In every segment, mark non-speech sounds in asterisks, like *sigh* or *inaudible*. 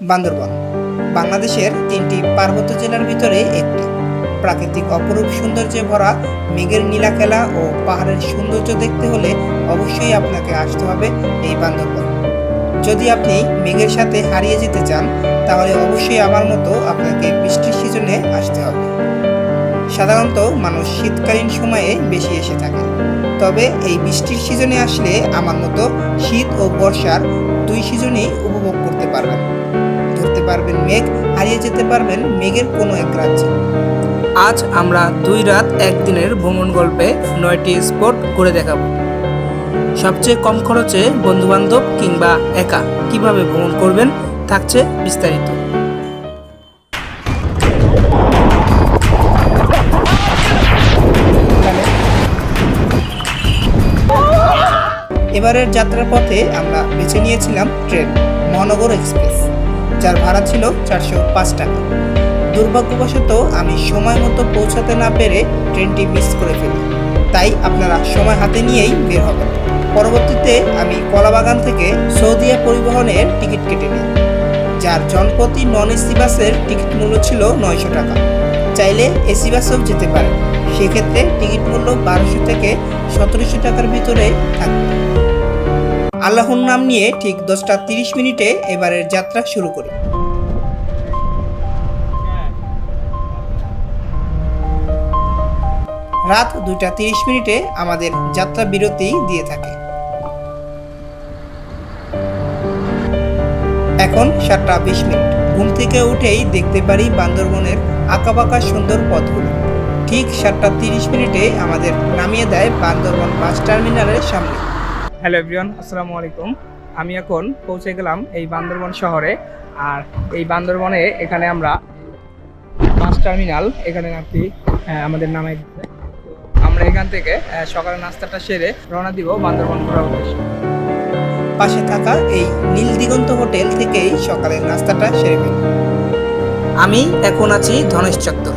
বান্দরবন, বাংলাদেশের তিনটি পার্বত্য জেলার ভিতরে একটি। প্রাকৃতিক অপরূপ সৌন্দর্যে ভরা মেঘের নীলাখেলা ও পাহাড়ের সৌন্দর্য দেখতে হলে অবশ্যই আপনাকে আসতে হবে এই বান্দরবন। যদি আপনি মেঘের সাথে হারিয়ে যেতে চান, তাহলে অবশ্যই আমার মতো আপনাকে বৃষ্টির সিজনে আসতে হবে। সাধারণত মানুষ শীতকালীন সময়ে বেশি এসে থাকে। তবে এই বৃষ্টির সিজনে আসলে আমার মতো শীত ও বর্ষার দুই সিজনেই উপভোগ করতে পারবেন। পারবেন মেঘ হারিয়ে যেতে পারবেন মেঘের কোনো এক রাজ্যে। আজ আমরা দুই রাত একদিনের ভ্রমণ গল্পে নয়টি স্পট ঘুরে দেখাবো। সবচেয়ে কম খরচে বন্ধুবান্ধব কিংবা একা কীভাবে ভ্রমণ করবেন থাকছে বিস্তারিত। এবারের যাত্রার পথে আমরা বেছে নিয়েছিলাম ট্রেন মহানগর এক্সপ্রেস। যার ভাড়া ছিল চারশো পাঁচ টাকা। দুর্ভাগ্যবশত আমি সময় মতো পৌঁছাতে না পেরে ট্রেনটি মিস করে ফেলি। তাই আপনারা সময় হাতে নিয়েই বের হবেন। পরবর্তীতে আমি কলাবাগান থেকে সৌদিয়া পরিবহনের টিকিট কেটে নিই, যার জনপ্রতি নন এসি বাসের টিকিট মূল্য ছিল নয়শো টাকা। চাইলে এসি বাসেও যেতে পারেন। সেক্ষেত্রে টিকিট মূল্য বারোশো থেকে সতেরোশো টাকার ভিতরে থাকবে। আল্লাহর নাম নিয়ে ঠিক দশটা তিরিশ মিনিটে এবারের যাত্রা শুরু করি। রাত দুইটা তিরিশ মিনিটে আমাদের যাত্রা বিরতি দিয়ে থাকে। এখন সাতটা বিশ মিনিট। ঘুম থেকে উঠেই দেখতে পারি বান্দরবনের আঁকাবাঁকা সুন্দর পথগুলো। ঠিক সাতটা তিরিশ মিনিটে আমাদের নামিয়ে দেয় বান্দরবন বাস টার্মিনালের সামনে। হ্যালো এভরিওয়ান আসসালামু আলাইকুম। আমি এখন পৌঁছে গেলাম এই বান্দরবন শহরে। আর এই বান্দরবনে এখানে আমরা বাস টার্মিনাল এখানে আর কি আমাদের দিচ্ছে আমরা এখান থেকে আহ, সকালে নাস্তাটা সেরে রওনা দিব বান্দরবন ঘোরার উদ্দেশ্যে। পাশে থাকা এই নীল দিগন্ত হোটেল থেকেই সকালের নাস্তাটা সেরে ফেলি। আমি এখন আছি ধনেশ চত্বর।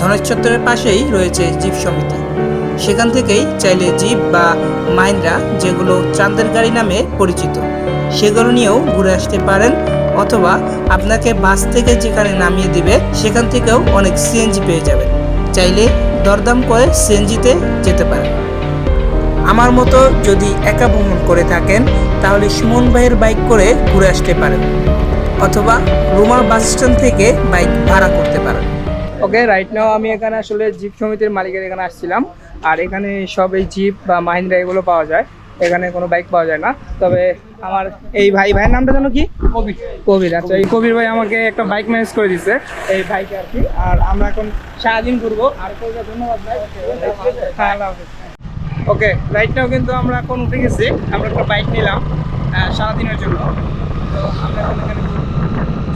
ধনেশ চত্বরের পাশেই রয়েছে জীব সমিতি। সেখান থেকেই চাইলে জিপ বা মাইন্দ্রা যেগুলো চাঁদের গাড়ি নামে পরিচিত, সেগুলো নিয়েও ঘুরে আসতে পারেন অথবা আপনাকে বাস থেকে যেখানে নামিয়ে দিবে সেখান থেকেও অনেক সিএনজি পেয়ে যাবেন। চাইলে দরদাম করে সিএনজিতে যেতে পারেন। আমার মতো যদি একা ভ্রমণ করে থাকেন, তাহলে সুমন ভাইয়ের বাইক করে ঘুরে আসতে পারেন অথবা রুমার বাস স্ট্যান্ড থেকে বাইক ভাড়া করতে পারেন। ওকে রাইট নাও আমি এখানে আসলে জিপ সমিতির মালিকের এখানে আসছিলাম। আর এখানে সব এই জিপ বা মাহিন্দ্রা এগুলো পাওয়া যায়। এখানে কোনো বাইক পাওয়া যায় না। তবে আমার এই ভাই ভাইয়ের নামটা জানো কি? কবির। কবির আচ্ছা এই কবির ভাই আমাকে একটা বাইক ম্যানেজ করে দিচ্ছে এই বাইকে আর কি। আর আমরা এখন সারাদিন ঘুরবো। আর কবির ধন্যবাদ ভাই। হ্যাঁ ওকে রাইট নাও কিন্তু আমরা এখন উঠে গেছি। আমরা একটা বাইক নিলাম সারাদিনের জন্য। তো আমরা এখন এখানে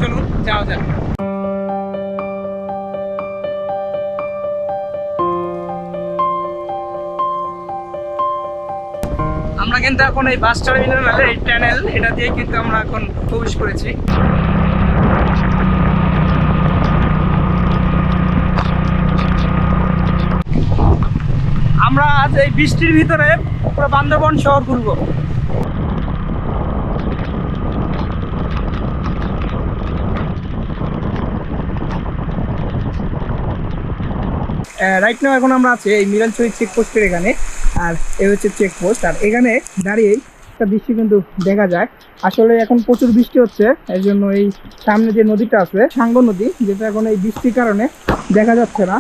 চলুন যাওয়া যাক। আমরা কিন্তু এখন এই বাস টার্মিনাল এই টানেল এটা দিয়ে কিন্তু আমরা এখন প্রবেশ করেছি। আমরা আজ এই বৃষ্টির ভিতরে পুরো বান্দরবন শহর ঘুরবো। রাইট নাও এখন আমরা আছি এই মিরাল মিরালচুরি চেকপোস্টের এখানে। আর এ হচ্ছে চেকপোস্ট আর এখানে দাঁড়িয়েই একটা দৃশ্য কিন্তু দেখা যায়। আসলে এখন প্রচুর বৃষ্টি হচ্ছে এই জন্য এই সামনে যে নদীটা আছে সাঙ্গ নদী যেটা এখন এই বৃষ্টির কারণে দেখা যাচ্ছে না।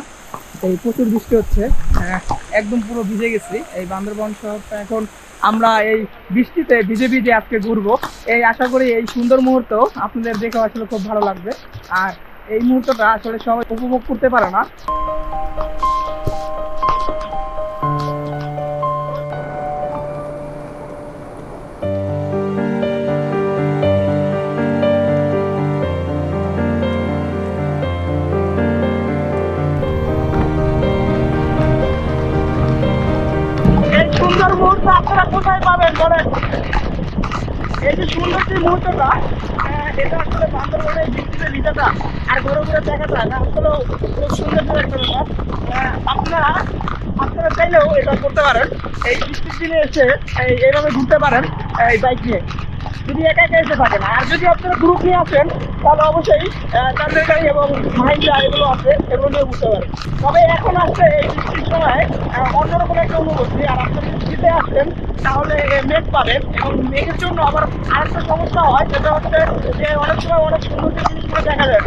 এই প্রচুর বৃষ্টি হচ্ছে আহ, একদম পুরো ভিজে গেছি। এই বান্দরবন শহরটা এখন আমরা এই বৃষ্টিতে ভিজে ভিজে আজকে ঘুরবো। এই আশা করি এই সুন্দর মুহূর্ত আপনাদের দেখে আসলে খুব ভালো লাগবে। আর এই মুহূর্তটা আসলে সবাই উপভোগ করতে পারে না। দিনে এসে এইভাবে ঘুরতে পারেন, এই বাইক নিয়ে। যদি একা একা এসে থাকেন, আর যদি আপনারা গ্রুপ নিয়ে আসেন, তাহলে অবশ্যই চান্দের গাড়ি এবং মাহিন্দা এগুলো আছে, এগুলো নিয়ে বুঝতে পারেন। তবে এখন আসছে এই বৃষ্টির সময় অন্যরকম একটা অনুভূতি, আর আপনি যদি শীতে আসেন, তাহলে মেঘ পাবেন, এবং মেঘের জন্য আবার আরেকটা সমস্যা হয়, সেটা হচ্ছে যে অনেক সময় অনেক সুন্দর জিনিসগুলো দেখা যায়।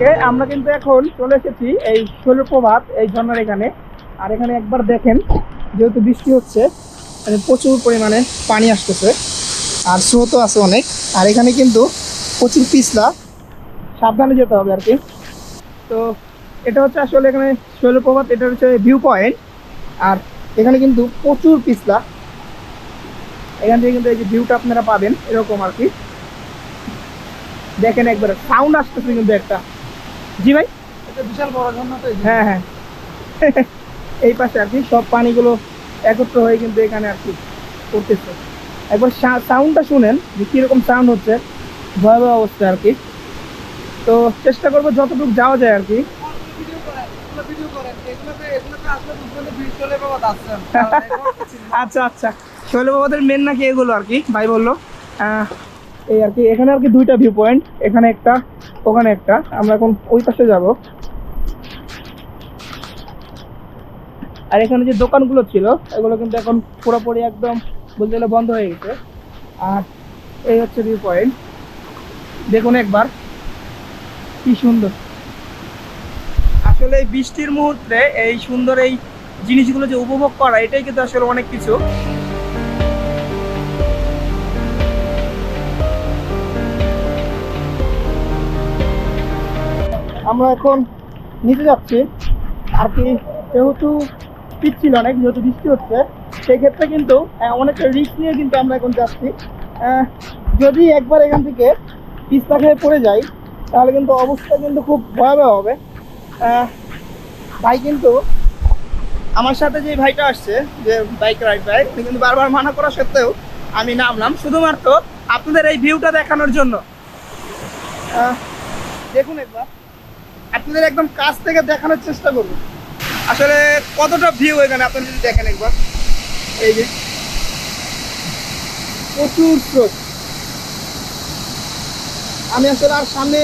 ওকে আমরা কিন্তু এখন চলে এসেছি এই শৈলপ্রভাত এই ঝর্ণার এখানে। আর এখানে একবার দেখেন, যেহেতু বৃষ্টি হচ্ছে প্রচুর পরিমাণে পানি আসতেছে, আর স্রোতও আছে অনেক। আর এখানে কিন্তু প্রচুর পিছলা, সাবধানে যেতে হবে আর কি। তো এটা হচ্ছে আসলে এখানে শৈলপ্রভাত এটা হচ্ছে ভিউ পয়েন্ট আর এখানে কিন্তু প্রচুর পিছলা। এখান থেকে কিন্তু এই যে ভিউটা আপনারা পাবেন, এরকম আর কি। দেখেন একবার সাউন্ড আসতেছে কিন্তু একটা। জি ভাই? বিশাল বড় ঝর্ণা তো হ্যাঁ হ্যাঁ। *laughs* এই পাশে আর কি সব পানিগুলো একত্র হয়ে কিন্তু এখানে আর কি করতেছে একবার সাউন্ডটা শুনেন যে কীরকম সাউন্ড হচ্ছে। ভয়াবহ অবস্থা আর কি। তো চেষ্টা করব যতটুকু যাওয়া যায় আর কি। *laughs* আচ্ছা আচ্ছা। শৈলবাবাদের মেন নাকি এগুলো আর কি? ভাই বলল। এই আর কি এখানে আর কি দুইটা ভিউ পয়েন্ট এখানে একটা ওখানে একটা। আমরা এখন ওই পাশে যাব। আর এখানে যে দোকানগুলো ছিল, এগুলো কিন্তু এখন পুরোপুরি একদম বলতে গেলে বন্ধ হয়ে গেছে। আর এই হচ্ছে ভিউ পয়েন্ট দেখুন একবার। কি সুন্দর। আসলে এই বৃষ্টির মুহূর্তে এই সুন্দর এই জিনিসগুলো যে উপভোগ করা, এটাই কিন্তু আসলে অনেক কিছু। আমরা এখন নিচে যাচ্ছি। আর কি, যেহেতু পিচ্ছিল অনেক, যেহেতু বৃষ্টি হচ্ছে সেই ক্ষেত্রে কিন্তু অনেকটা রিস্ক নিয়ে কিন্তু আমরা এখন যাচ্ছি। যদি একবার এখান থেকে পিস্তা খেয়ে পড়ে যাই, তাহলে কিন্তু অবস্থা কিন্তু খুব ভয়াবহ হবে। ভাই কিন্তু আমার সাথে যে ভাইটা আসছে, যে বাইক রাইড উনি কিন্তু বারবার মানা করা সত্ত্বেও আমি নামলাম। শুধুমাত্র আপনাদের এই ভিউটা দেখানোর জন্য। দেখুন একবার। আপনাদের একদম কাছ থেকে দেখানোর চেষ্টা করব। আসলে কতটা ভিউ এখানে আপনারা যদি দেখেন একবার। এই যে। প্রচুর স্রোত। আমি আসলে আর সামনে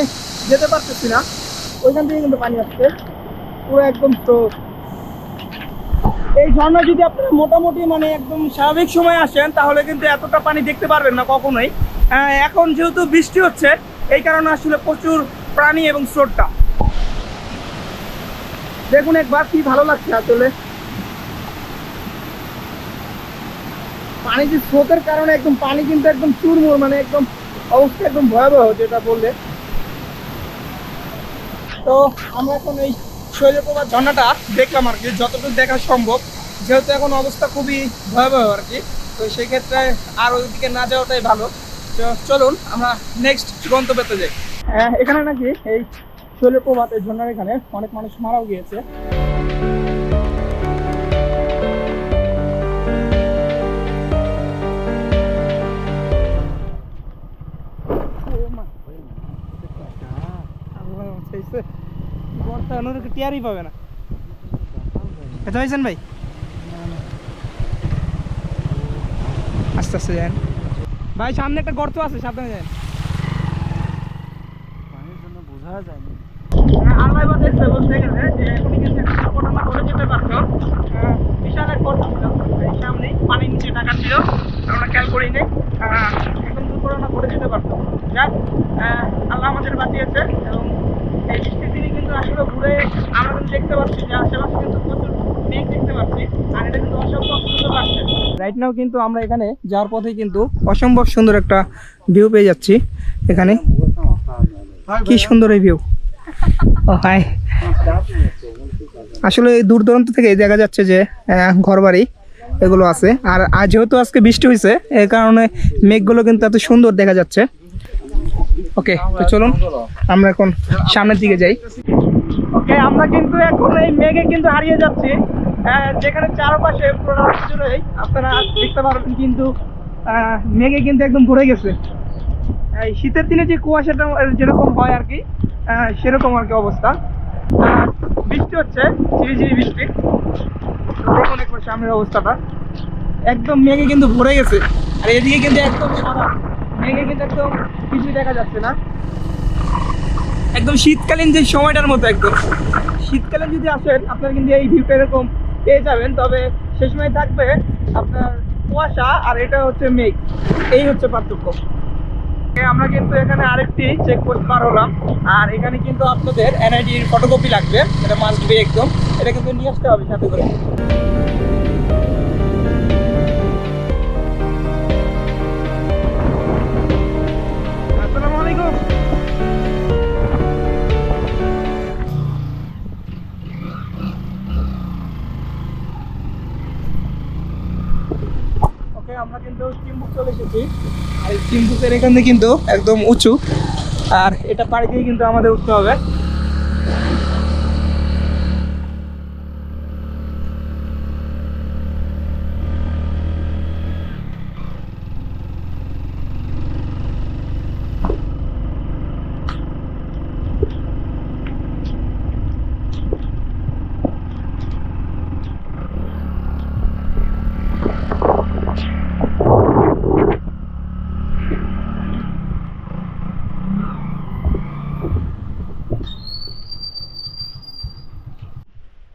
যেতে পারতেছি না। ওইখান থেকে কিন্তু পানি আসছে। পুরো একদম স্রোত। এই ঝর্ণা যদি আপনারা মোটামুটি মানে একদম স্বাভাবিক সময় আসেন, তাহলে কিন্তু এতটা পানি দেখতে পারবেন না কখনোই। এখন যেহেতু বৃষ্টি হচ্ছে, এই কারণে আসলে প্রচুর প্রাণী এবং স্রোতটা। দেখুন একবার কি ভালো লাগছে আসলে। পানি যে স্রোতের কারণে একদম পানি কিন্তু একদম চুরমুর মানে একদম অবস্থা একদম ভয়াবহ যেটা বললে। তো আমরা এখন এই শৈলপ্রপাত ঝর্ণাটা দেখলাম আর কি যতটুকু দেখা সম্ভব। যেহেতু এখন অবস্থা খুবই ভয়াবহ আর কি তো সেই ক্ষেত্রে আর ওইদিকে না যাওয়াটাই ভালো। তো চলুন আমরা নেক্সট গন্তব্যতে যাই। হ্যাঁ, এখানে নাকি এই শৈলপ্রপাত এই ঝর্ণার এখানে অনেক মানুষ মারাও গিয়েছে। টিয়ারই পাবে না এটা হয়েছেন ভাই। আস্তে আস্তে যান। ভাই সামনে একটা গর্ত আছে সাবধানে যান। জন্য বোঝা যায় না। আল্লাহ বলতে গেলে যে এখনই কিন্তু যেতে পানির নিচে আমরা খেয়াল দুর্ঘটনা পারতো যাক আল্লাহ আমাদের এবং আসলে ঘুরে দেখতে পাচ্ছি আশেপাশে কিন্তু প্রচুর মেঘ দেখতে পাচ্ছি, আর এটা কিন্তু অসম্ভব সুন্দর লাগছে। রাইট নাও কিন্তু আমরা এখানে যাওয়ার পথে কিন্তু অসম্ভব সুন্দর একটা ভিউ পেয়ে যাচ্ছি এখানে। কি সুন্দর এই ভিউ ও হাই আসলে দূর দূরান্ত থেকে দেখা যাচ্ছে যে ঘর বাড়ি এগুলো আছে। আর যেহেতু আজকে বৃষ্টি হয়েছে এই কারণে মেঘগুলো কিন্তু এত সুন্দর দেখা যাচ্ছে। ওকে, তো চলুন, আমরা এখন সামনের দিকে যাই। ওকে, আমরা কিন্তু এখন এই মেঘে কিন্তু হারিয়ে যাচ্ছি। যেখানে চারপাশে আপনারা দেখতে পারবেন কিন্তু মেঘে কিন্তু একদম ভরে গেছে। এই শীতের দিনে যে কুয়াশাটা যেরকম হয় আর কি সেরকম আর কি অবস্থা। বৃষ্টি হচ্ছে, ঝিরিঝিরি বৃষ্টি। দেখুন একবার সামনের অবস্থাটা। একদম মেঘে কিন্তু ভরে গেছে। আর এদিকে কিন্তু একদম সাদা। মেঘে কিন্তু একদম কিছুই দেখা যাচ্ছে না। একদম শীতকালীন যে সময়টার মতো একদম। শীতকালে যদি আসেন, আপনারা কিন্তু এই ভিউটা এরকম পেয়ে যাবেন। তবে সে সময় থাকবে আপনার কুয়াশা আর এটা হচ্ছে মেঘ। এই হচ্ছে পার্থক্য। আমরা কিন্তু এখানে আরেকটি চেকপোস্ট পার হলাম। আর এখানে কিন্তু আপনাদের এনআইডির ফটোকপি লাগবে। এটা মাস্ট বি একদম। এটা কিন্তু নিয়ে আসতে হবে সাথে করে। আমরা কিন্তু চিম্বুক চলে এসেছি। আর এখান থেকে কিন্তু একদম উঁচু। আর এটা পাড়ি দিয়ে কিন্তু আমাদের উঠতে হবে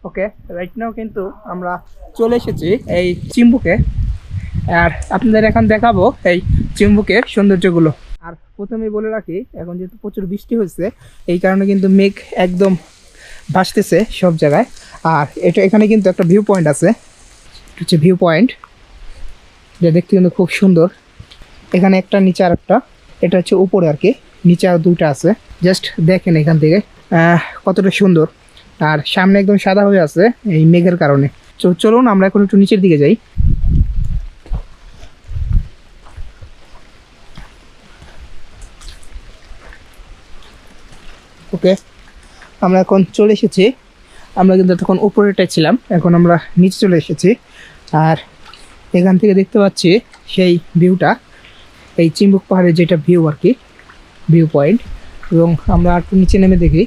ওকে রাইট নাও কিন্তু আমরা চলে এসেছি এই চিম্বুকে। আর আপনাদের এখন দেখাবো এই চিম্বুকের সৌন্দর্যগুলো। আর প্রথমেই বলে রাখি, এখন যেহেতু প্রচুর বৃষ্টি হয়েছে এই কারণে কিন্তু মেঘ একদম ভাসতেছে সব জায়গায়। আর এটা এখানে কিন্তু একটা ভিউ পয়েন্ট আছে। হচ্ছে ভিউ পয়েন্ট যা দেখতে কিন্তু খুব সুন্দর। এখানে একটা নিচে আর একটা। এটা হচ্ছে উপরে আর কি। নিচে আর দুইটা আছে। জাস্ট দেখেন এখান থেকে কতটা সুন্দর। আর সামনে একদম সাদা হয়ে আছে এই মেঘের কারণে। চলুন, আমরা এখন একটু নিচের দিকে যাই। ওকে, আমরা এখন চলে এসেছি। আমরা কিন্তু তখন উপরেটাই ছিলাম, এখন আমরা নিচে চলে এসেছি। আর এখান থেকে দেখতে পাচ্ছি সেই ভিউটা এই চিম্বুক পাহাড়ের যেটা ভিউ আর কি ভিউ পয়েন্ট এবং আমরা একটু নিচে নেমে দেখি।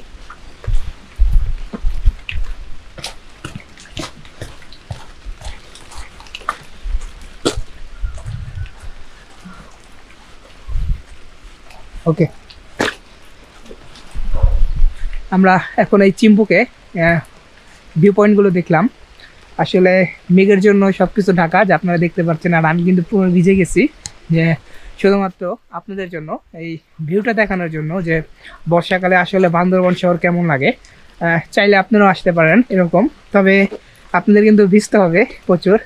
ওকে আমরা এখন এই চিম্বুকে ভিউ পয়েন্টগুলো দেখলাম। আসলে মেঘের জন্য সব কিছু ঢাকা, যে আপনারা দেখতে পাচ্ছেন, আর আমি কিন্তু পুরো ভিজে গেছি যে শুধুমাত্র আপনাদের জন্য, এই ভিউটা দেখানোর জন্য যে বর্ষাকালে আসলে বান্দরবন শহর কেমন লাগে। চাইলে আপনারাও আসতে পারেন এরকম, তবে আপনাদের কিন্তু ভিজতে হবে প্রচুর।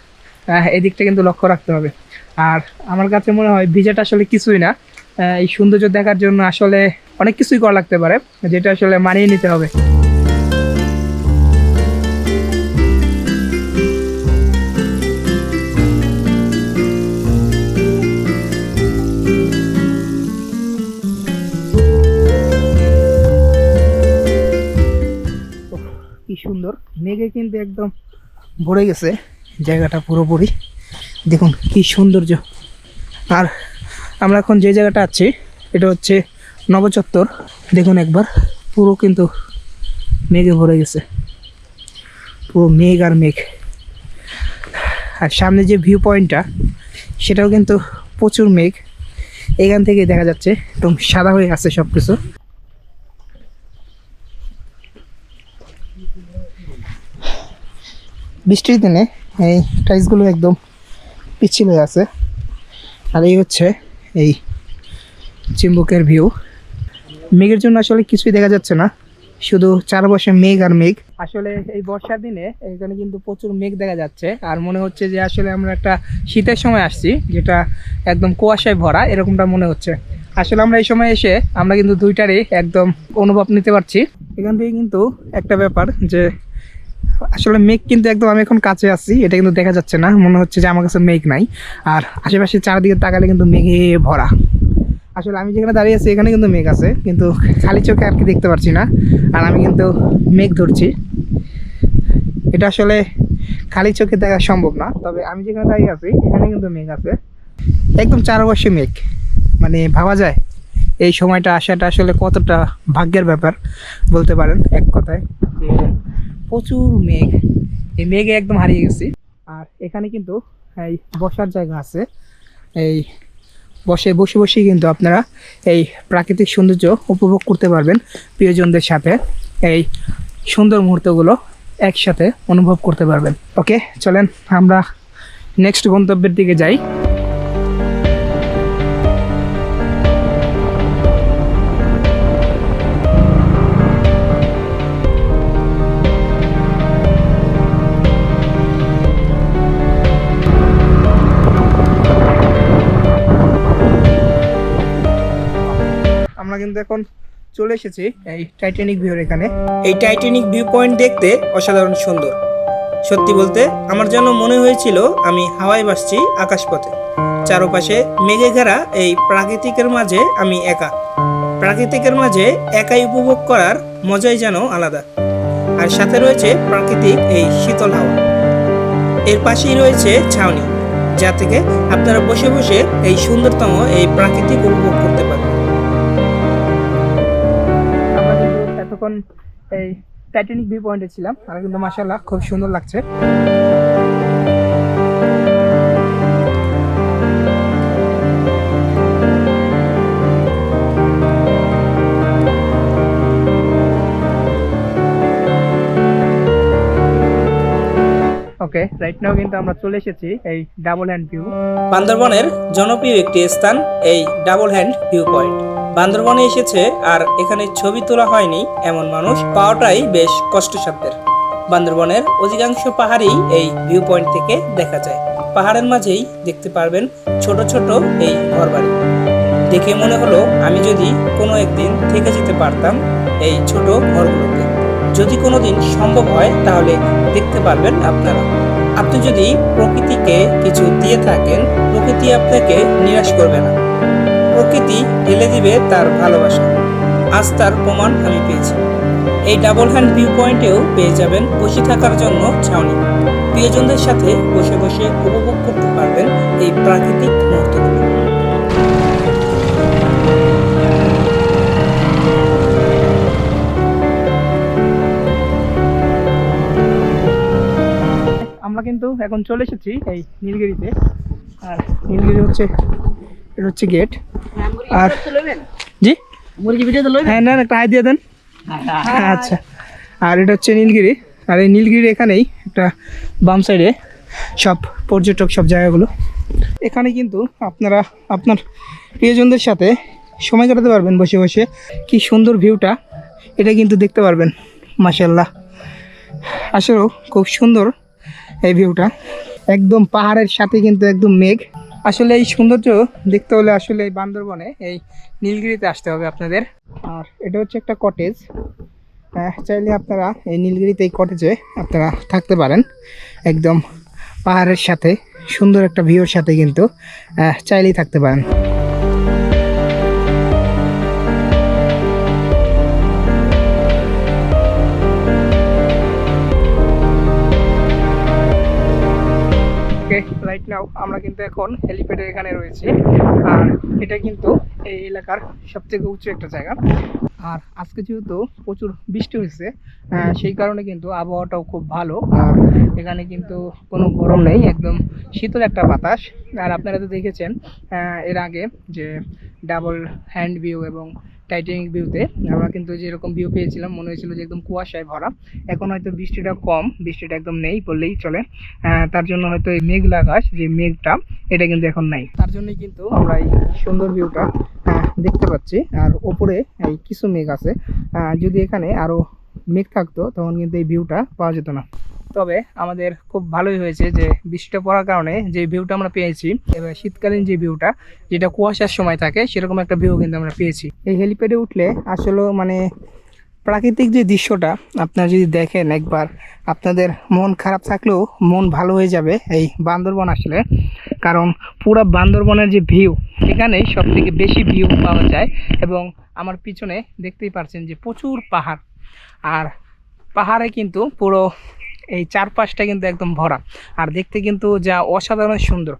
এদিকটা কিন্তু লক্ষ্য রাখতে হবে। আর আমার কাছে মনে হয় ভিজাটা আসলে কিছুই না। এই সৌন্দর্য দেখার জন্য আসলে অনেক কিছুই করা লাগতে পারে, যেটা আসলে মানিয়ে নিতে হবে। কি সুন্দর। মেঘে কিন্তু একদম ভরে গেছে জায়গাটা পুরোপুরি। দেখুন, কি সৌন্দর্য। আর আমরা এখন যে জায়গাটা আছি, এটা হচ্ছে নবচত্বর। দেখুন একবার, পুরো কিন্তু মেঘে ভরে গেছে। পুরো মেঘ আর মেঘ। আর সামনে যে ভিউ পয়েন্টটা সেটাও কিন্তু প্রচুর মেঘ। এখান থেকে দেখা যাচ্ছে একদম সাদা হয়ে আছে সব কিছু বৃষ্টির দিনে এই টাইলসগুলো একদম পিচ্ছিল হয়ে আছে। আর এই হচ্ছে এই চিম্বুকের ভিউ মেঘের জন্য আসলে কিছুই দেখা যাচ্ছে না। শুধু চার চারপাশে মেঘ আর মেঘ। আসলে এই বর্ষার দিনে এখানে কিন্তু প্রচুর মেঘ দেখা যাচ্ছে। আর মনে হচ্ছে যে আসলে আমরা একটা শীতের সময় আসছি, যেটা একদম কুয়াশায় ভরা, এরকমটা মনে হচ্ছে। আসলে আমরা এই সময় এসে আমরা কিন্তু দুইটারই একদম অনুভব নিতে পারছি। এখান থেকে কিন্তু একটা ব্যাপার যে আসলে মেঘ কিন্তু একদম আমি এখন কাছে আছি, এটা কিন্তু দেখা যাচ্ছে না, মনে হচ্ছে যে আমার কাছে মেঘ নাই। আর আশেপাশে চারদিকে তাকালে কিন্তু মেঘে ভরা। আসলে আমি যেখানে দাঁড়িয়ে আছি, এখানে কিন্তু মেঘ আছে, কিন্তু খালি চোখে আর কি দেখতে পারছি না, আর আমি কিন্তু মেঘ ধরছি। এটা আসলে খালি চোখে দেখা সম্ভব না, তবে আমি যেখানে দাঁড়িয়ে আছি, এখানে কিন্তু মেঘ আছে। একদম চারপাশে মেঘ। মানে ভাবা যায়, এই সময়টা আসাটা আসলে কতটা ভাগ্যের ব্যাপার বলতে পারেন এক কথায়। প্রচুর মেঘ। এই মেঘে একদম হারিয়ে গেছি। আর এখানে কিন্তু, এই বসার জায়গা আছে। এই বসে বসে, বসেই কিন্তু আপনারা এই প্রাকৃতিক সৌন্দর্য উপভোগ করতে পারবেন প্রিয়জনদের সাথে। এই সুন্দর মুহূর্তগুলো একসাথে অনুভব করতে পারবেন। ওকে, চলেন আমরা নেক্সট গন্তব্যের দিকে যাই। কিন্তু এখন চলে এসেছি এই টাইটানিক ভিউর এখানে। এই টাইটানিক ভিউ পয়েন্ট দেখতে অসাধারণ সুন্দর। সত্যি বলতে, আমার যেন মনে হয়েছিল আমি হাওয়ায় ভাসছি আকাশপথে। চারপাশে মেঘে ঘেরা এই প্রাকৃতিকের মাঝে আমি একা। প্রাকৃতিকের মাঝে একাই উপভোগ করার মজাই যেন আলাদা। আর সাথে রয়েছে প্রাকৃতিক এই শীতল হাওয়া। এর পাশেই রয়েছে ছাউনি, যা থেকে আপনারা বসে বসে এই সুন্দরতম এই প্রাকৃতিক উপভোগ করতে পারবেন। এতক্ষণ এই টাইটানিক ভিউ পয়েন্টে ছিলাম, আর কিন্তু মাসাল্লাহ খুব সুন্দর লাগছে। ওকে রাইট নাও কিন্তু আমরা চলে এসেছি এই ডাবল হ্যান্ড ভিউ বান্দরবনের জনপ্রিয় একটি স্থান, এই ডাবল হ্যান্ড ভিউ পয়েন্ট বান্দরবনে এসেছে আর এখানে ছবি তোলা হয়নি এমন মানুষ পাওয়াটাই বেশ কষ্টসাধ্যের। বান্দরবনের অধিকাংশ পাহাড়ই এই ভিউ পয়েন্ট থেকে দেখা যায়। পাহাড়ের মাঝেই দেখতে পারবেন ছোট ছোট এই ঘরবাড়ি। দেখে মনে হলো আমি যদি কোনো একদিন থেকে যেতে পারতাম এই ছোট ঘরগুলোতে। যদি কোনোদিন সম্ভব হয় তাহলে দেখতে পারবেন আপনারা। আপনি যদি প্রকৃতিকে কিছু দিয়ে থাকেন, প্রকৃতি আপনাকে নিরাশ করবে না। প্রকৃতি ঢেলে দিবে তার ভালোবাসা। আজ তার প্রমাণ আমি পেয়েছি। এই ডাবল হ্যান্ড ভিউ পয়েন্টেও পেয়ে যাবেন বসে থাকার জন্য ছাউনি। প্রিয়জনদের সাথে বসে বসে উপভোগ করতে পারবেন এই প্রাকৃতিক মুহূর্তগুলো। আমরা কিন্তু এখন চলে এসেছি এই নীলগিরিতে। আর নীলগিরি হচ্ছে, এটা হচ্ছে গেট আর জি? মুরগি ভিডিও তো হ্যাঁ না একটা হাই দিয়ে দেন। আচ্ছা। আর এটা হচ্ছে নীলগিরি। আর এই নীলগিরি এখানেই একটা বাম সাইডে সব পর্যটক সব জায়গাগুলো। এখানে কিন্তু আপনারা আপনার প্রিয়জনদের সাথে সময় কাটাতে পারবেন বসে বসে। কি সুন্দর ভিউটা এটা কিন্তু দেখতে পারবেন মাসাল্লাহ আসলেও খুব সুন্দর এই ভিউটা। একদম পাহাড়ের সাথে কিন্তু একদম মেঘ। আসলে এই সৌন্দর্য দেখতে হলে আসলে এই বান্দরবনে এই নীলগিরিতে আসতে হবে আপনাদের। আর এটা হচ্ছে একটা কটেজ চাইলে আপনারা এই নীলগিরিতে এই কটেজে আপনারা থাকতে পারেন। একদম পাহাড়ের সাথে, সুন্দর একটা ভিউর সাথে কিন্তু চাইলেই থাকতে পারেন। নাও, আমরা কিন্তু এখন হেলিপ্যাডের এখানে রয়েছি। আর এটা কিন্তু এই এলাকার সবথেকে উঁচু একটা জায়গা। আর আজকে যেহেতু প্রচুর বৃষ্টি হয়েছে সেই কারণে কিন্তু আবহাওয়াটাও খুব ভালো। আর এখানে কিন্তু কোনো গরম নেই, একদম শীতল একটা বাতাস। আর আপনারা তো দেখেছেন এর আগে যে ডাবল হ্যান্ড ভিউ এবং টাইটানিক ভিউতে আমরা কিন্তু যেরকম ভিউ পেয়েছিলাম, মনে হয়েছিল যে একদম কুয়াশায় ভরা। এখন হয়তো বৃষ্টিটা কম, বৃষ্টিটা একদম নেই বললেই চলে। তার জন্য হয়তো এই মেঘলা আকাশ, যে মেঘটা, এটা কিন্তু এখন নাই। তার জন্যই কিন্তু আমরা এই সুন্দর ভিউটা দেখতে পাচ্ছি। আর ওপরে এই কিছু মেঘ আছে। যদি এখানে আরও মেঘ থাকতো, তখন কিন্তু এই ভিউটা পাওয়া যেত না। তবে আমাদের খুব ভালোই হয়েছে যে বৃষ্টিটা পড়ার কারণে যে ভিউটা আমরা পেয়েছি, এবার শীতকালীন যে ভিউটা যেটা কুয়াশার সময় থাকে, সেরকম একটা ভিউ কিন্তু আমরা পেয়েছি। এই হেলিপ্যাডে উঠলে আসলে মানে প্রাকৃতিক যে দৃশ্যটা, আপনারা যদি দেখেন একবার, আপনাদের মন খারাপ থাকলেও মন ভালো হয়ে যাবে এই বান্দরবন আসলে। কারণ পুরো বান্দরবনের যে ভিউ এখানেই সব থেকে বেশি ভিউ পাওয়া যায় এবং আমার পিছনে দেখতেই পারছেন যে প্রচুর পাহাড়। আর পাহাড়ে কিন্তু পুরো এই চারপাশটা কিন্তু একদম ভরা। আর দেখতে কিন্তু যা অসাধারণ সুন্দর।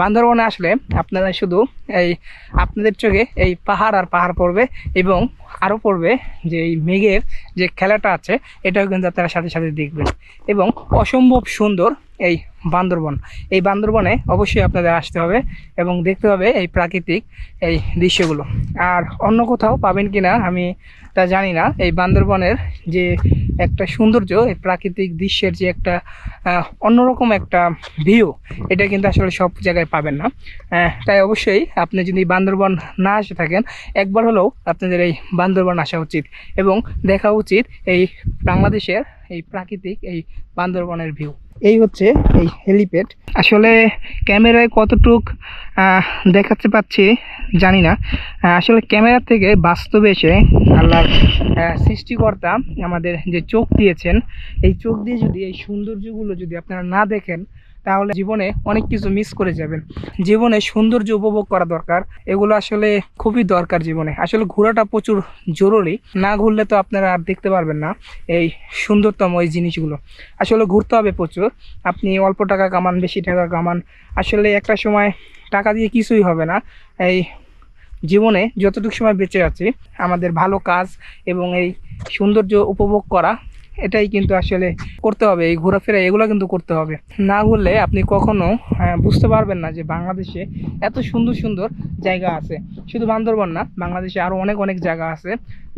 বান্দরবনে আসলে আপনারা শুধু এই আপনাদের চোখে এই পাহাড় আর পাহাড় পড়বে এবং আরও পড়বে যে এই মেঘের যে খেলাটা আছে, এটাও কিন্তু আপনারা সাথে সাথে দেখবেন। এবং অসম্ভব সুন্দর এই বান্দরবন। এই বান্দরবনে অবশ্যই আপনাদের আসতে হবে এবং দেখতে হবে এই প্রাকৃতিক এই দৃশ্যগুলো। আর অন্য কোথাও পাবেন কি না আমি তা জানি না। এই বান্দরবনের যে একটা সৌন্দর্য, এই প্রাকৃতিক দৃশ্যের যে একটা অন্যরকম একটা ভিউ এটা কিন্তু আসলে সব জায়গায় পাবেন না। তাই অবশ্যই আপনি যদি বান্দরবন না এসে থাকেন, একবার হলেও আপনাদের এই বান্দরবন আসা উচিত এবং দেখা উচিত এই বাংলাদেশের এই প্রাকৃতিক এই বান্দরবনের ভিউ এই হচ্ছে এই হেলিপ্যাড আসলে ক্যামেরায় কতটুক দেখাতে পাচ্ছি জানি না। আসলে ক্যামেরা থেকে বাস্তবে এসে আল্লাহর সৃষ্টিকর্তা আমাদের যে চোখ দিয়েছেন, এই চোখ দিয়ে যদি এই সৌন্দর্যগুলো যদি আপনারা না দেখেন তাহলে জীবনে অনেক কিছু মিস করে যাবেন। জীবনে সৌন্দর্য উপভোগ করা দরকার। এগুলো আসলে খুবই দরকার জীবনে। আসলে ঘোরাটা প্রচুর জরুরি। না ঘুরলে তো আপনারা আর দেখতে পারবেন না এই সুন্দরতম এই জিনিসগুলো। আসলে ঘুরতে হবে প্রচুর। আপনি অল্প টাকা কামান, বেশি টাকা কামান। আসলে একটা সময় টাকা দিয়ে কিছুই হবে না। এই জীবনে যতটুকু সময় বেঁচে আছি, আমাদের ভালো কাজ এবং এই সৌন্দর্য উপভোগ করা এটাই কিন্তু আসলে করতে হবে এই ঘোরাফেরা এগুলো কিন্তু করতে হবে। না ঘুরলে আপনি কখনো আহ, বুঝতে পারবেন না যে বাংলাদেশে এত সুন্দর সুন্দর জায়গা আছে। শুধু বান্দরবন না বাংলাদেশে আরও অনেক অনেক জায়গা আছে।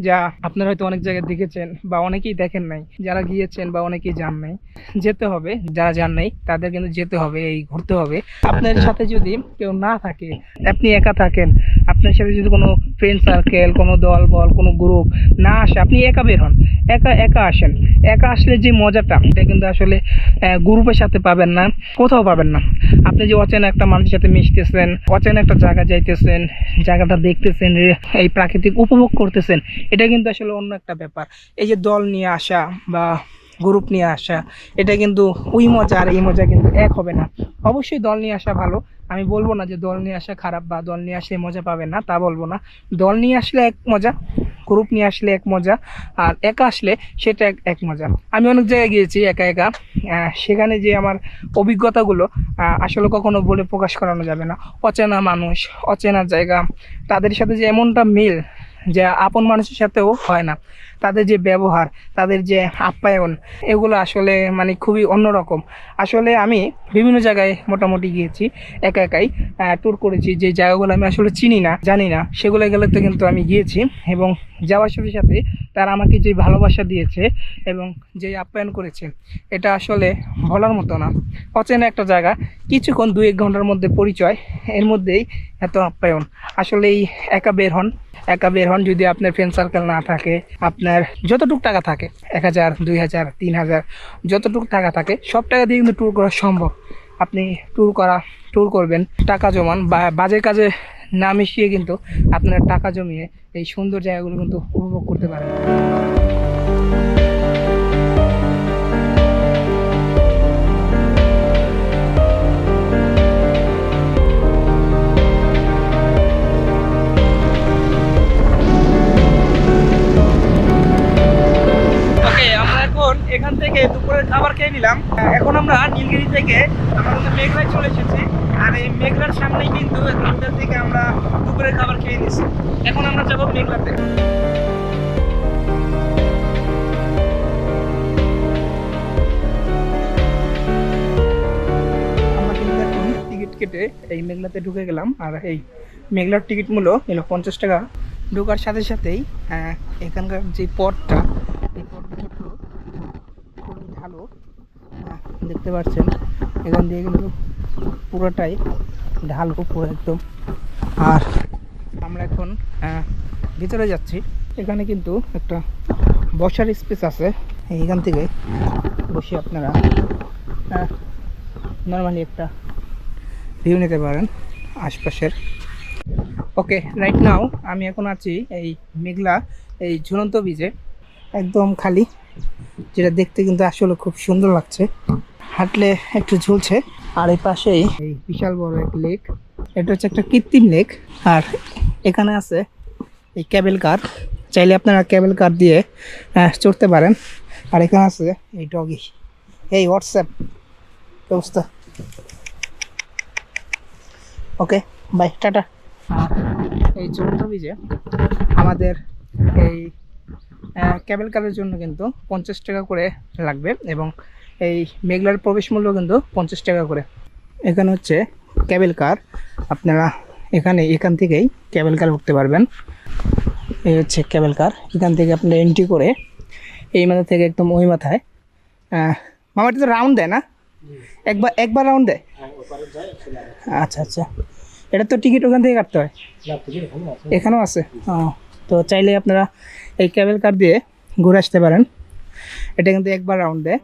যা আপনারা হয়তো অনেক জায়গায় দেখেছেন বা অনেকেই দেখেন নাই, যারা গিয়েছেন বা অনেকেই যান নাই, যেতে হবে। যারা যান নাই, তাদের কিন্তু যেতে হবে, এই ঘুরতে হবে। আপনার সাথে যদি কেউ না থাকে, আপনি একা থাকেন, আপনার সাথে যদি কোনো ফ্রেন্ড সার্কেল কোনো দল, বল, কোনো গ্রুপ না আসে, আপনি একা বের হন। একা একা আসেন। একা আসলে যে মজাটা, এটা কিন্তু আসলে গ্রুপের সাথে পাবেন না, কোথাও পাবেন না। আপনি যে অচেনা একটা মানুষের সাথে মিশতেছেন, অচেনা একটা জায়গা যাইতেছেন, জায়গাটা দেখতেছেন, এই প্রাকৃতিক উপভোগ করতেছেন এটা কিন্তু আসলে অন্য একটা ব্যাপার। এই যে দল নিয়ে আসা বা গ্রুপ নিয়ে আসা, এটা কিন্তু ওই মজা আর এই মজা কিন্তু এক হবে না। অবশ্যই দল নিয়ে আসা ভালো। আমি বলব না যে দল নিয়ে আসা খারাপ বা দল নিয়ে আসলে মজা পাবেন না, তা বলব না। দল নিয়ে আসলে এক মজা গ্রুপ নিয়ে আসলে এক মজা, আর একা আসলে সেটা এক এক মজা। আমি অনেক জায়গায় গিয়েছি একা একা। সেখানে যে আমার অভিজ্ঞতাগুলো আসলে কখনো বলে প্রকাশ করানো যাবে না। অচেনা মানুষ, অচেনা জায়গা, তাদের সাথে যে এমনটা মিল যে আপন মানুষের সাথেও হয় না। তাদের যে ব্যবহার, তাদের যে আপ্যায়ন, এগুলো আসলে মানে খুবই অন্যরকম। আসলে আমি বিভিন্ন জায়গায় মোটামুটি গিয়েছি, একা একাই ট্যুর করেছি। যে জায়গাগুলো আমি আসলে চিনি না, জানি না, সেগুলো গেলেতে কিন্তু আমি গিয়েছি এবং যাওয়ার সাথে সাথে তারা আমাকে যে ভালোবাসা দিয়েছে এবং যে আপ্যায়ন করেছে, এটা আসলে বলার মতো না। অচেনা একটা জায়গা, কিছুক্ষণ দু এক ঘণ্টার মধ্যে পরিচয়, এর মধ্যেই এত আপ্যায়ন। আসলে এই একা বের হন একা বের হন যদি আপনার ফ্রেন্ড সার্কেল না থাকে, আপনার যতটুক টাকা থাকে, এক হাজার, দুই হাজার, তিন হাজার, যতটুক টাকা থাকে, সব টাকা দিয়ে কিন্তু ট্যুর করা সম্ভব। আপনি ট্যুর করা ট্যুর করবেন, টাকা জমান, বা বাজে কাজে না মিশিয়ে কিন্তু আপনার টাকা জমিয়ে এই সুন্দর জায়গাগুলো কিন্তু উপভোগ করতে পারেন। এই মেঘলার টিকিট মূল্য এলো পঞ্চাশ টাকা। ঢোকার সাথে সাথেই এখানকার যে পথটা, এই পথটা কিন্তু খুবই ভালো। দেখতে পাচ্ছেন, এখান দিয়ে কিন্তু পুরোটাই ঢালু পুরো একদম। আর আমরা এখন ভিতরে যাচ্ছি। এখানে কিন্তু একটা বসার স্পেস আছে। এইখান থেকে বসে আপনারা নর্মালি একটা ভিউ নিতে পারেন। আশপাশের। ওকে রাইট নাও আমি এখন আছি এই মেঘলা, এই ঝুলন্ত বীজে একদম খালি, যেটা দেখতে কিন্তু আসলে খুব সুন্দর লাগছে। হাঁটলে একটু ঝুলছে, আর এই পাশেই এই বিশাল বড় এক লেক এটা হচ্ছে একটা কৃত্রিম লেক আর এখানে আছে এই ক্যাবেল কার। চাইলে আপনারা ক্যাবেল কার দিয়ে চড়তে পারেন। আর এখানে আছে এই ডগি এই হোয়াটসঅ্যাপ ব্যবস্থা ওকে বাই টাটা। এই চতুর্থ বিজে আমাদের এই ক্যাবেল কারের জন্য কিন্তু পঞ্চাশ টাকা করে লাগবে এবং এই মেঘলার প্রবেশ মূল্য কিন্তু পঞ্চাশ টাকা করে। এখানে হচ্ছে ক্যাবেল কার আপনারা এখানে, এখান থেকেই ক্যাবেল কার উঠতে পারবেন। এই হচ্ছে ক্যাবেল কার এখান থেকে আপনারা এন্ট্রি করে এই মাথা থেকে একদম ওই মাথায় মামাটি তো রাউন্ড দেয় না? একবার একবার রাউন্ড দেয় আচ্ছা আচ্ছা। এটা তো টিকিট ওখান থেকে কাটতে হয়। এখানেও আছে। ও, তো চাইলে আপনারা এই ক্যাবেল কার দিয়ে ঘুরে আসতে পারেন। এটা কিন্তু একবার রাউন্ড দেয়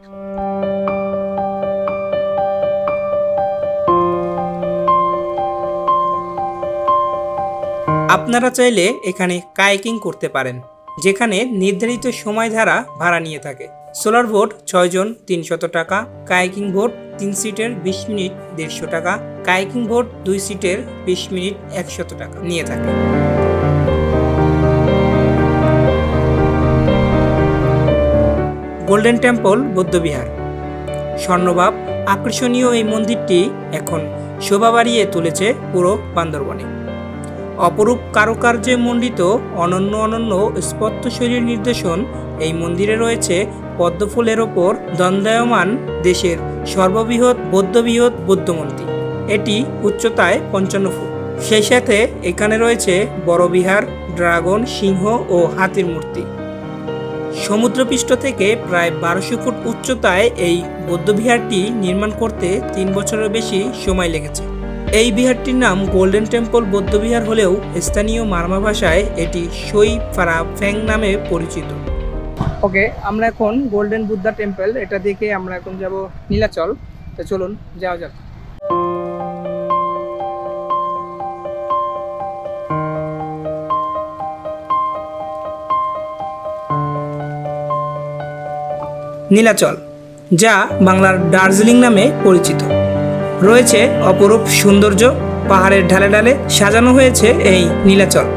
আপনারা চাইলে এখানে কায়াকিং করতে পারেন, যেখানে নির্ধারিত সময় ধারা ভাড়া নিয়ে থাকে। সোলার বোট ছয় জন তিনশত টাকা। কায়াকিং বোট তিন সিটের বিশ মিনিট, দেড়শো টাকা। কায়াকিং বোট দুই সিটের বিশ মিনিট, একশত টাকা। নিয়ে থাকে। গোল্ডেন টেম্পল, বৌদ্ধবিহার। স্বর্ণভাব আকর্ষণীয় এই মন্দিরটি এখন শোভা বাড়িয়ে তুলেছে পুরো বান্দরবনে। অপরূপ কারুকার্যে মণ্ডিত অনন্য অনন্য স্পত্য শৈলীর নির্দেশন এই মন্দিরে রয়েছে পদ্মফুলের ওপর দণ্ডায়মান দেশের সর্ববৃহৎ বৌদ্ধবৃহৎ বৌদ্ধ মন্দির। এটি উচ্চতায় পঞ্চান্ন ফুট। সেই সাথে এখানে রয়েছে বড় বিহার, ড্রাগন, সিংহ ও হাতির মূর্তি। সমুদ্রপৃষ্ঠ থেকে প্রায় বারোশো ফুট উচ্চতায় এই বৌদ্ধবিহারটি নির্মাণ করতে তিন বছরের বেশি সময় লেগেছে। এই বিহারটির নাম গোল্ডেন টেম্পল বৌদ্ধবিহার হলেও স্থানীয় মারমা ভাষায় এটি সই ফারা ফ্যাং নামে পরিচিত। ওকে আমরা এখন গোল্ডেন বুদ্ধা টেম্পল এটা দেখে আমরা এখন যাব নীলাচল। তো চলুন, যাওয়া যাক। নীলাচল, যা বাংলার দার্জিলিং নামে পরিচিত। রয়েছে অপরূপ সৌন্দর্য, পাহাড়ের ঢালে ঢালে সাজানো হয়েছে এই নীলাচল।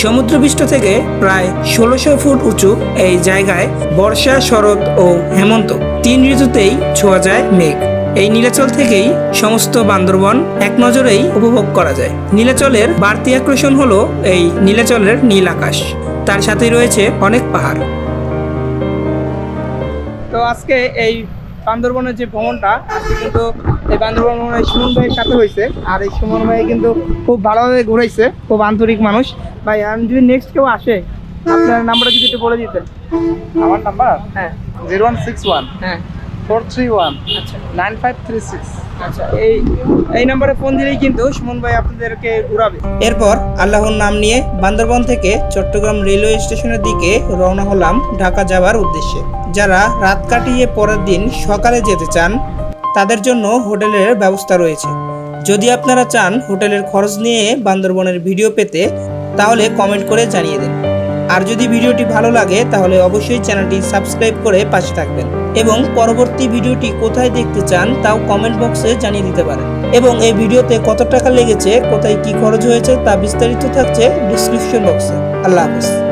সমুদ্রপৃষ্ঠ থেকে প্রায় ষোলোশো ফুট উঁচু এই জায়গায় বর্ষা, শরৎ ও হেমন্ত তিন ঋতুতেই ছোঁয়া যায় মেঘ। এই নীলাচল থেকেই সমস্ত বান্দরবন এক নজরেই উপভোগ করা যায়। নীলাচলের বাড়তি আকর্ষণ হলো এই নীলাচলের নীল আকাশ। তার সাথেই রয়েছে অনেক পাহাড়। তো আজকে এই বান্দরবনের যে ভ্রমণটা কিন্তু এই বান্দরবন ভ্রমণ এই সুমন ভাইয়ের সাথে হয়েছে। আর এই সুমন ভাই কিন্তু খুব ভালোভাবে ঘুরাইছে খুব আন্তরিক মানুষ। ভাই আমি যদি নেক্সট কেউ আসে আপনার নাম্বারটা যদি একটু বলে দিতেন। আমার নাম্বার? হ্যাঁ। জিরো ওয়ান সিক্স ওয়ান হ্যাঁ। ফোর থ্রি ওয়ান আচ্ছা। Nine five three six. আচ্ছা এই এই নম্বরে ফোন দিলেই কিন্তু সুমন ভাই আপনাদেরকে ঘুরাবে। এরপর আল্লাহর নাম নিয়ে বান্দরবন থেকে চট্টগ্রাম রেলওয়ে স্টেশনের দিকে রওনা হলাম ঢাকা যাওয়ার উদ্দেশ্যে। যারা রাত কাটিয়ে পরের দিন সকালে যেতে চান তাদের জন্য হোটেলের ব্যবস্থা রয়েছে। যদি আপনারা চান হোটেলের খরচ নিয়ে বান্দরবনের ভিডিও পেতে, তাহলে কমেন্ট করে জানিয়ে দিন। আর যদি ভিডিওটি ভালো লাগে, তাহলে অবশ্যই চ্যানেলটি সাবস্ক্রাইব করে পাশে থাকবেন। এবং পরবর্তী ভিডিওটি কোথায় দেখতে চান, তাও কমেন্ট বক্সে জানিয়ে দিতে পারেন। এবং এই ভিডিওতে কত টাকা লেগেছে, কোথায় কি খরচ হয়েছে, তা বিস্তারিত থাকছে ডিসক্রিপশন বক্সে। আল্লাহ হাফিজ।